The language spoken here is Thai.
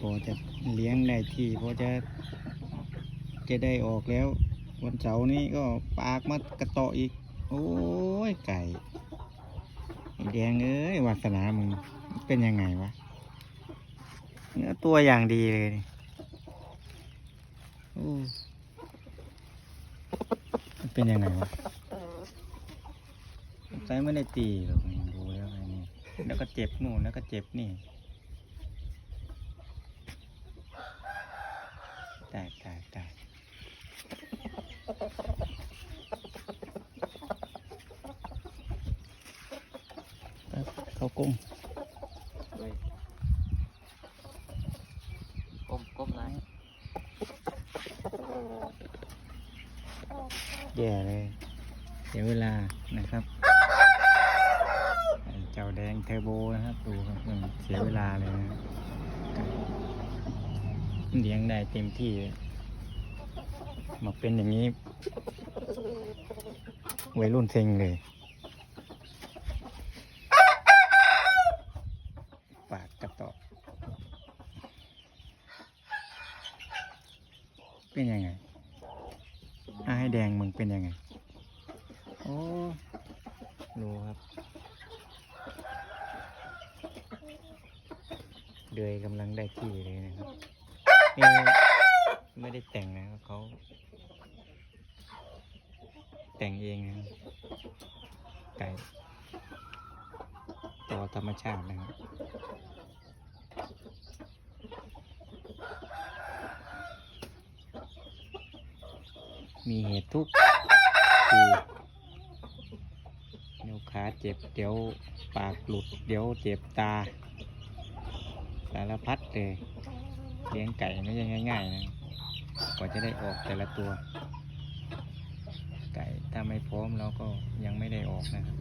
พอจะเลี้ยงได้ที่พอจะจะได้ออกแล้ว วันเสาร์นี้ก็ปากมากระเตาะอีก โอ้ยไก่แดงเอ้ยวาสนามึงเป็นยังไงวะเนื้อตัวอย่างดีเลยเป็นยังไงวะใช้ไม่ได้ตีหรอกดูแล้วไอ้นี่แล้วก็เจ็บนู่นแล้วก็เจ็บนี่ตายตายตาย เข้ากุ้งเว้ยก้มก้มไรแย่เลย เสียเวลานะครับไอ้เจ้าแดงเทอร์โบนะครับ ดูครับมันเสียเวลาเลยนะเลี้ยงได้เต็มที่เลย มาเป็นอย่างนี้วัยรุ่นเซ็งเลยปากกระต่อเป็นยังไงอาให้แดงมึงเป็นยังไง โอ้ดูครับเดือยกำลังได้ที่เลยนะครับ ไม่ได้แต่งนะครับเขาแต่งเองนะไก่ต่อธรรมชาตินะครับมีเหตุทุกทีเดี๋ยวขาเจ็บ เดี๋ยวปากหลุด เดี๋ยวเจ็บตา สารพัดเลย เลี้ยงไก่ไม่ใช่ง่าย ๆ นะ กว่าจะได้ออกแต่ละตัว ไก่ถ้าไม่พร้อมเราก็ยังไม่ได้ออกนะครับ